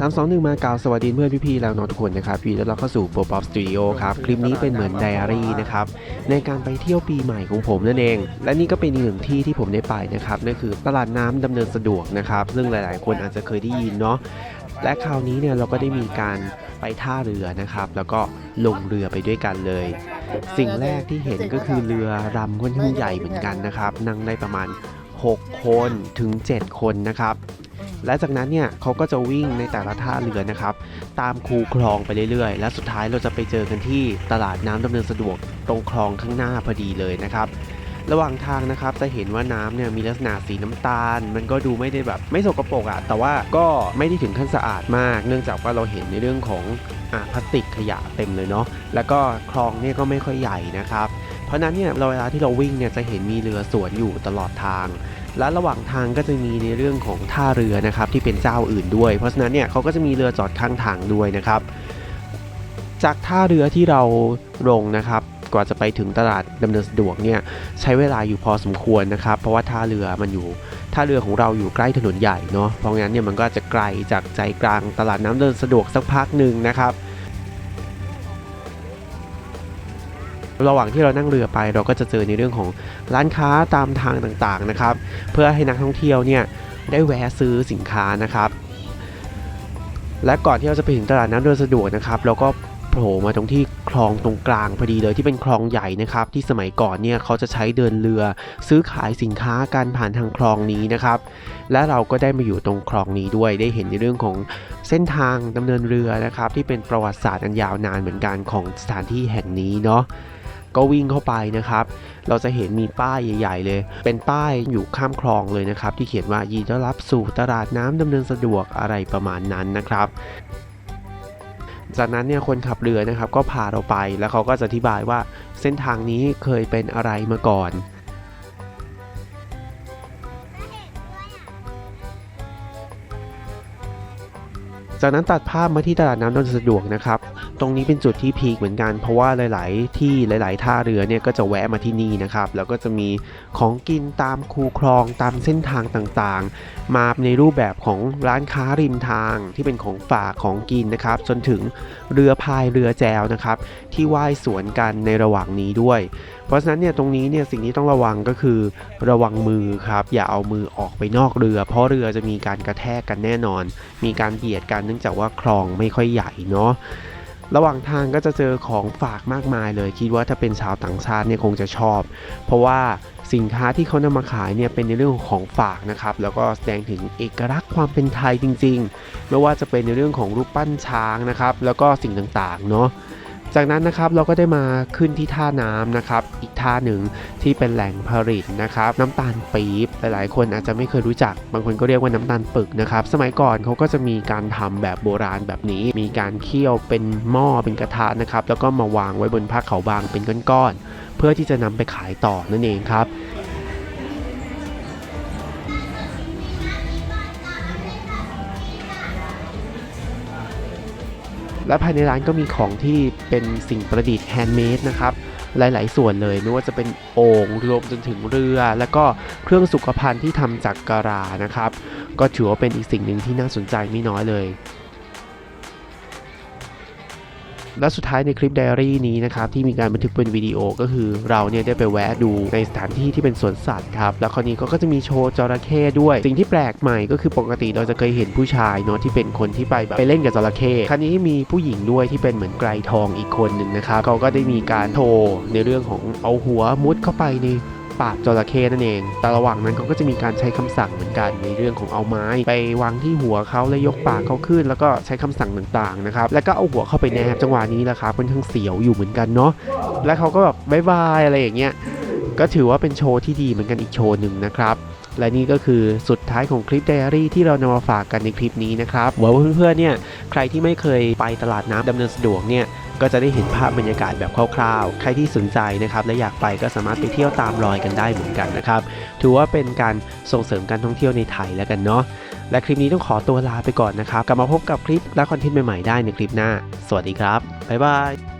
3 2 1 มากล่าวสวัสดีเพื่อนพี่ๆแล้วน้องทุกคนนะครับยินดีต้อนรับเข้าสู่โปรป๊อปสตูดิโอครับ คลิปนี้เป็นเหมือนไดอารี่นะครับ ในการไปเที่ยวปีใหม่ของผมนั่นเอง และนี่ก็เป็นอีกหนึ่งที่ที่ผมได้ไปนะครับนั่นคือตลาดน้ำดำเนินสะดวกนะครับ ซึ่งหลายๆ คนอาจจะเคยได้ยินเนาะและคราวนี้เนี่ยเราก็ได้มีการไปท่าเรือนะครับ แล้วก็ลงเรือไปด้วยกันเลย สิ่งแรกที่เห็นก็คือเรือรำค่อนข้างใหญ่เหมือนกันนะครับนั่งได้ประมาณ 6 คนถึง 7 คนนะครับ และจากนั้นเนี่ยเขาก็จะวิ่งในแต่ละท่าเรือนะครับ ตามคูคลองไปเรื่อยๆ และสุดท้ายเราจะไปเจอกันที่ตลาดน้ำดำเนินสะดวกตรงคลองข้างหน้าพอดีเลยนะครับระหว่างทางนะครับจะเห็นว่าน้ำเนี่ยมีลักษณะสีน้ำตาล มันก็ดูไม่ได้แบบไม่สกปรกอะแต่ว่าก็ไม่ได้ถึงขั้นสะอาดมาก เนื่องจากว่าเราเห็นในเรื่องของอ่าพลาสติกขยะเต็มเลยเนาะแล้วก็คลองเนี่ยก็ไม่ค่อยใหญ่นะครับ เพราะนั้นเนี่ยเราเวลาที่เราวิ่งเนี่ยจะเห็นมีเรือสวนอยู่ตลอดทาง และระหว่างทางก็จะมีในเรื่องของท่าเรือนะครับที่เป็นเจ้าอื่นด้วย เพราะฉะนั้นเนี่ยเขาก็จะมีเรือจอดข้างทางด้วยนะครับ จากท่าเรือที่เราลงนะครับกว่าจะไปถึงตลาดดำเนินสะดวกเนี่ยใช้เวลาอยู่พอสมควรนะครับ เพราะว่าท่าเรือมันอยู่ท่าเรือของเราอยู่ใกล้ถนนใหญ่เนาะเพราะงั้นเนี่ยมันก็จะไกลจากใจกลางตลาดน้ำเดินสะดวกสักพักหนึ่งนะครับ ระหว่างที่เรานั่งเรือไปเราก็จะเจอในเรื่องของร้านค้าตามทางต่างๆนะครับ เพื่อให้นักท่องเที่ยวเนี่ยได้แวะซื้อสินค้านะครับ และก่อนที่เราจะไปถึงตลาดน้ำเดินสะดวกนะครับเราก็โผล่มาตรงที่คลองตรงกลางพอดีเลยที่เป็นคลองใหญ่นะครับที่สมัยก่อนเนี่ยเขาจะใช้เดินเรือ ซื้อขายสินค้าการผ่านทางคลองนี้นะครับ และเราก็ได้มาอยู่ตรงคลองนี้ด้วยได้เห็นในเรื่องของเส้นทางดำเนินเรือนะครับ ที่เป็นประวัติศาสตร์อันยาวนานเหมือนกันของสถานที่แห่งนี้เนาะ ก็วิ่งเข้าไปนะครับ เราจะเห็นมีป้ายใหญ่ ๆ เลย เป็นป้ายอยู่ข้ามคลองเลยนะครับ ที่เขียนว่ายินดีต้อนรับสู่ตลาดน้ำดำเนินสะดวกอะไรประมาณนั้นนะครับจากนั้นเนี่ยคนขับเรือนะครับก็พาเราไปแล้วเขาก็จะอธิบายว่าเส้นทางนี้เคยเป็นอะไรมาก่อน จากนั้นตัดภาพมาที่ตลาดน้ำดำเนินสะดวกนะครับ ตรงนี้เป็นจุดที่พีคเหมือนกัน เพราะว่าหลาย ๆ ที่หลาย ๆ ท่าเรือเนี่ยก็จะแวะมาที่นี่นะครับ แล้วก็จะมีของกินตามคูคลองตามเส้นทางต่างๆ มาในรูปแบบของร้านค้าริมทางที่เป็นของฝากของกินนะครับ จนถึงเรือพายเรือแจวนะครับ ที่ว่ายสวนกันในระหว่างนี้ด้วย เพราะฉะนั้นเนี่ยตรงนี้เนี่ยสิ่งที่ต้องระวังก็คือระวังมือครับ อย่าเอามือออกไปนอกเรือ เพราะเรือจะมีการกระแทกกันแน่นอน มีการเบียดกันเนื่องจากว่าคลองไม่ค่อยใหญ่เนาะ ระหว่างทางก็จะเจอของฝากมากมายเลย คิดว่าถ้าเป็นชาวต่างชาติเนี่ยคงจะชอบ เพราะว่าสินค้าที่เขานำมาขายเนี่ยเป็นในเรื่องของของฝากนะครับ แล้วก็แสดงถึงเอกลักษณ์ความเป็นไทยจริงๆ ไม่ว่าจะเป็นในเรื่องของรูปปั้นช้างนะครับ แล้วก็สิ่งต่างๆ เนาะ จากนั้นนะครับเราก็ได้มาขึ้นที่ท่าน้ำนะครับอีกท่าหนึ่งที่เป็นแหล่งผลิตนะครับน้ำตาลปี๊บหลายๆ คนอาจจะไม่เคยรู้จัก บางคนก็เรียกว่าน้ำตาลปึกนะครับสมัยก่อนเขาก็จะมีการทำแบบโบราณแบบนี้ มีการเคี่ยวเป็นหม้อเป็นกระทะนะครับแล้วก็มาวางไว้บนผ้าขาวบางเป็นก้อนๆเพื่อที่จะนำไปขายต่อนั่นเองครับ และภายในร้านก็มีของที่เป็นสิ่งประดิษฐ์แฮนด์เมดนะครับหลาย ๆ ส่วนเลยไม่ว่าจะเป็นโอ่งรวมจนถึงเรือ และก็เครื่องสุขภัณฑ์ที่ทำจากกะลานะครับ ก็ถือว่าเป็นอีกสิ่งหนึ่งที่น่าสนใจไม่น้อยเลย และสุดท้ายในคลิปไดอารี่นี้นะครับที่มีการบันทึกเป็นวิดีโอก็คือเราเนี่ยได้ไปแวะดูในสถานที่ที่เป็นสวนสัตว์ครับแล้วคราวนี้ก็จะมีโชว์จระเข้ด้วย สิ่งที่แปลกใหม่ก็คือปกติเราจะเคยเห็นผู้ชายเนาะที่เป็นคนที่ไปแบบไปเล่นกับจระเข้คราวนี้มีผู้หญิงด้วยที่เป็นเหมือนไกรทองอีกคนหนึ่งนะครับเขาก็ได้มีการโชว์ในเรื่องของเอาหัวมุดเข้าไปใน ปากจระเข้นั่นเอง แต่ระหว่างนั้นเขาก็จะมีการใช้คำสั่งเหมือนกันในเรื่องของเอาไม้ ไปวางที่หัวเขาแล้วยกปากเขาขึ้น แล้วก็ใช้คำสั่งต่างๆนะครับ แล้วก็เอาหัวเข้าไปแนบจังหวะนี้แหละครับค่อนข้างเสียวอยู่เหมือนกันเนาะ แล้วเขาก็แบบบายบายอะไรอย่างเงี้ย ก็ถือว่าเป็นโชว์ที่ดีเหมือนกันอีกโชว์หนึ่งนะครับและนี่ก็คือสุดท้ายของคลิปไดอารี่ที่เรานำมาฝากกันในคลิปนี้นะครับหวังว่าเพื่อนๆเนี่ยใครที่ไม่เคยไปตลาดน้ำดำเนินสะดวกเนี่ย ก็จะได้เห็นภาพบรรยากาศแบบคร่าวๆ ใครที่สนใจนะครับและอยากไปก็สามารถไปเที่ยวตามรอยกันได้เหมือนกันนะครับ ถือว่าเป็นการส่งเสริมการท่องเที่ยวในไทยแล้วกันเนาะ และคลิปนี้ต้องขอตัวลาไปก่อนนะครับ กลับมาพบกับคลิปและคอนเทนต์ใหม่ๆได้ในคลิปหน้า สวัสดีครับ บ๊ายบาย